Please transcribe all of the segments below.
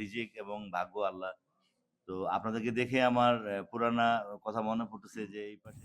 রিজিক এবং ভাগ্য আল্লাহ। তো আপনাদেরকে দেখে আমার পুরানা কথা মনে পড়তেছে যে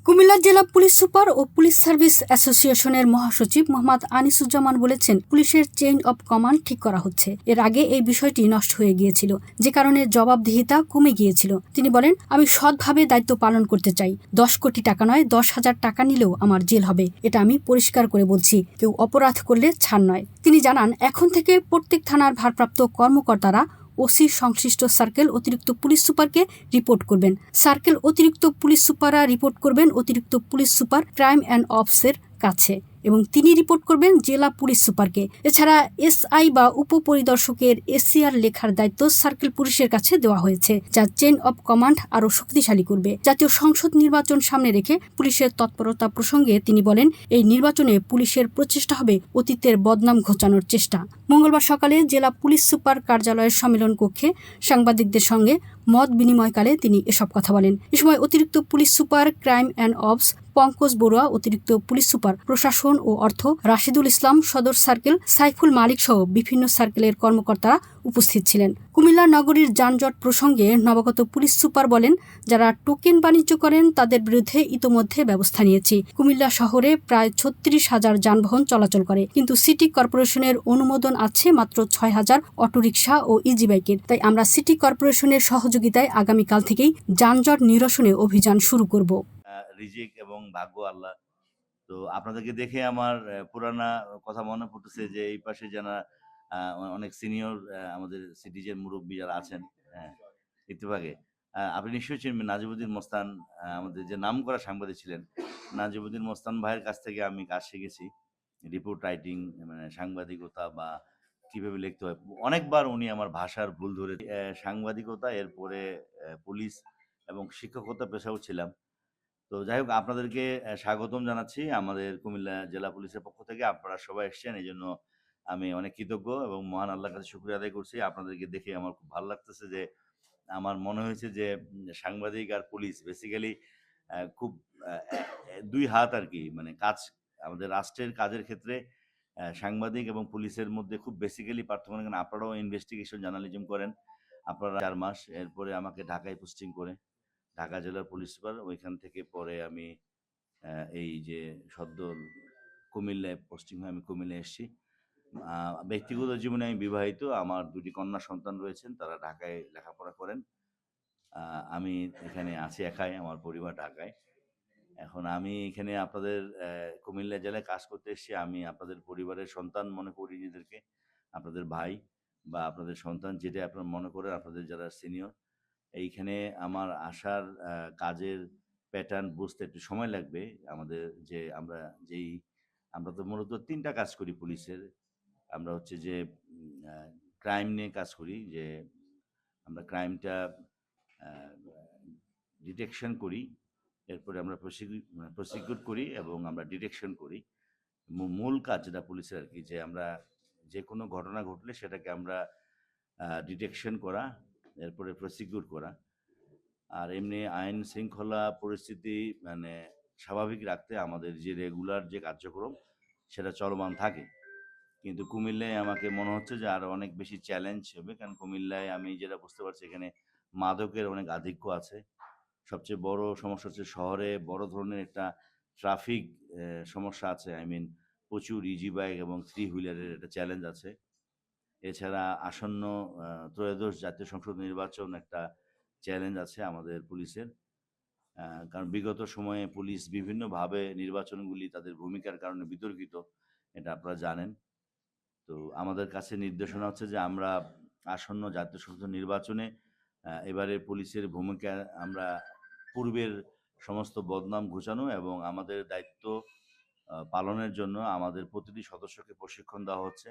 কুমিল্লা জেলা পুলিশ সুপার ও পুলিশ সার্ভিস অ্যাসোসিয়েশনের মহাসচিব মোহাম্মদ আনিসুজ্জামান বলেছেন, পুলিশের চেইন অব কমান্ড ঠিক করা হচ্ছে। এর আগে এই বিষয়টি নষ্ট হয়ে গিয়েছিল। যে কারণে জবাবদিহিতা কমে গিয়েছিল। তিনি বলেন, আমি সৎভাবে দায়িত্ব পালন করতে চাই। দশ কোটি টাকা নয়, দশ হাজার টাকা নিলেও আমার জেল হবে। এটা আমি পরিষ্কার করে বলছি, কেউ অপরাধ করলে ছাড় নয়। তিনি জানান, এখন থেকে প্রত্যেক থানার ভারপ্রাপ্ত কর্মকর্তারা ওসি সংশ্লিষ্ট সার্কেল অতিরিক্ত পুলিশ সুপারকে রিপোর্ট করবেন। সার্কেল অতিরিক্ত পুলিশ সুপাররা রিপোর্ট করবেন অতিরিক্ত পুলিশ সুপার ক্রাইম অ্যান্ড অফসের কাছে। এবং তিনি রিপোর্ট করবেন জেলা পুলিশ সুপারকে। এছাড়া এসআই বা উপপরিদর্শকের এসিআর লেখার দায়িত্ব সার্কেল পুলিশের কাছে দেওয়া হয়েছে, যা চেন অব কমান্ড আরও শক্তিশালী করবে। জাতীয় সংসদ নির্বাচন সামনে রেখে পুলিশের তৎপরতা প্রসঙ্গে তিনি বলেন, এই নির্বাচনে পুলিশের প্রচেষ্টা হবে অতীতের বদনাম ঘোচানোর চেষ্টা। মঙ্গলবার সকালে জেলা পুলিশ সুপার কার্যালয়ের সম্মেলন কক্ষে সাংবাদিকদের সঙ্গে মত বিনিময়কালে তিনি এসব কথা বলেন। এ সময় অতিরিক্ত police super, crime and ops, Pankaj Barua, অতিরিক্ত পুলিশ সুপার, প্রশাসন ও অর্থ রাশিদুল ইসলাম সদর সার্কেল সাইফুল মালিক সহ বিভিন্ন সার্কেলের কর্মকর্তারা উপস্থিত ছিলেন। কুমিল্লা নগরীর যানজট প্রসঙ্গে নবাগত পুলিশ সুপার বলেন, যারা টোকেন বাণিজ্য করেন তাদের বিরুদ্ধে ইতোমধ্যে ব্যবস্থা নিয়েছি। কুমিল্লা শহরে প্রায় ছত্রিশ হাজার যানবাহন চলাচল করে, কিন্তু সিটি কর্পোরেশনের অনুমোদন আছে মাত্র ছয় হাজার অটোরিকশা ও ইজি বাইকের। তাই আমরা সিটি কর্পোরেশনের সহযোগিতায় আগামীকাল থেকেই যানজট নিরসনে অভিযান শুরু করব। রিজিক এবং ভাগ্য আল্লাহ তো আপনাদেরকে দেখে আমার পুরানা কথা মনে পড়তেছে যে এই পাশে যারা অনেক সিনিয়র আমাদের সিটিজেন মুরব্বী যারা আছেন হ্যাঁ ইত্তেফাকে আপনি নিশ্চয়ই চিনবেন নাজিবুদ্দিন মোস্তান আমাদের যে নাম করা সাংবাদিক ছিলেন নাজিবুদ্দিন মোস্তান ভাইয়ের কাছ থেকে আমি কাজ শিখেছি রিপোর্ট রাইটিং মানে সাংবাদিকতা বা কীভাবে লিখতে হয়। অনেকবার উনি আমার ভাষার ভুল ধরে সাংবাদিকতা এরপরে পুলিশ এবং শিক্ষকতা পেশাও ছিলাম। তো যাই হোক আপনাদেরকে স্বাগতম জানাচ্ছি আমাদের কুমিল্লা জেলা পুলিশের পক্ষ থেকে। আপনারা সবাই এসেছেন এই জন্য আমি অনেক কৃতজ্ঞ এবং মহান আল্লাহর কাছে শুক্রিয়া আদায় করছি। আপনাদেরকে দেখে আমার খুব ভালো লাগতেছে যে, আমার মনে হয়েছে যে সাংবাদিক আর পুলিশ বেসিক্যালি খুব দুই হাত আর কি মানে কাজ, আমাদের রাষ্ট্রের কাজের ক্ষেত্রে সাংবাদিক এবং পুলিশের মধ্যে খুব বেসিক্যালি পার্থক্য। কারণ আপনারাও ইনভেস্টিগেশন জার্নালিজম করেন। আপনারা চার মাস, এরপরে আমাকে ঢাকায় পোস্টিং করে। ঢাকা জেলার পুলিশ সুপার। ওইখান থেকে পরে আমি এই যে সদ্য কুমিল্লায় পোস্টিং হয়ে আমি কুমিল্লায় এসেছি। ব্যক্তিগত জীবনে আমি বিবাহিত। আমার দুটি কন্যা সন্তান রয়েছেন, তারা ঢাকায় লেখাপড়া করেন। আমি এখানে আছি একাই, আমার পরিবার ঢাকায়। এখন আমি এখানে আপনাদের কুমিল্লা জেলায় কাজ করতে এসেছি। আমি আপনাদের পরিবারের সন্তান মনে করি, নিজেদেরকে, আপনাদের ভাই বা আপনাদের সন্তান যেটা আপনার মনে করেন, আপনাদের যারা সিনিয়র এইখানে আমার আসার কাজের প্যাটার্ন বুঝতে একটু সময় লাগবে। আমাদের যে আমরা যেই, আমরা তো মূলত তিনটা কাজ করি পুলিশের। আমরা হচ্ছে যে ক্রাইম নিয়ে কাজ করি, যে আমরা ক্রাইমটা ডিটেকশন করি, এরপরে আমরা প্রসিকিউট করি এবং আমরা ডিটেকশন করি। মূল কাজ যেটা পুলিশের আর কি, যে আমরা যে কোনো ঘটনা ঘটলে সেটাকে আমরা ডিটেকশন করা এরপরে প্রসিকিউট করা। আর এমনি আইন শৃঙ্খলা পরিস্থিতি মানে স্বাভাবিক রাখতে আমাদের যে রেগুলার যে কার্যক্রম, সেটা চলমান থাকে। কিন্তু কুমিল্লায় আমাকে মনে হচ্ছে যে আরও অনেক বেশি চ্যালেঞ্জ হবে। কারণ কুমিল্লায় আমি যেটা বুঝতে পারছি, এখানে মাদকের অনেক আধিক্য আছে। সবচেয়ে বড় সমস্যা হচ্ছে শহরে বড় ধরনের একটা ট্রাফিক সমস্যা আছে। আই মিন প্রচুর ইজি বাইক এবং থ্রি হুইলারের একটা চ্যালেঞ্জ আছে। এছাড়া আসন্ন ত্রয়োদশ জাতীয় সংসদ নির্বাচন একটা চ্যালেঞ্জ আছে আমাদের পুলিশের। কারণ বিগত সময়ে পুলিশ বিভিন্নভাবে নির্বাচনগুলি তাদের ভূমিকার কারণে বিতর্কিত, এটা আপনারা জানেন। তো আমাদের কাছে নির্দেশনা হচ্ছে যে আমরা আসন্ন জাতীয় সংসদ নির্বাচনে এবারে পুলিশের ভূমিকা আমরা পূর্বের সমস্ত বদনাম ঘোচানো এবং আমাদের দায়িত্ব পালনের জন্য আমাদের প্রতিটি সদস্যকে প্রশিক্ষণ দেওয়া হচ্ছে।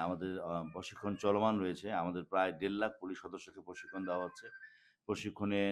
আমাদের প্রশিক্ষণ চলমান রয়েছে। আমাদের প্রায় দেড় লাখ পুলিশ সদস্যকে প্রশিক্ষণ দেওয়া হচ্ছে। প্রশিক্ষণে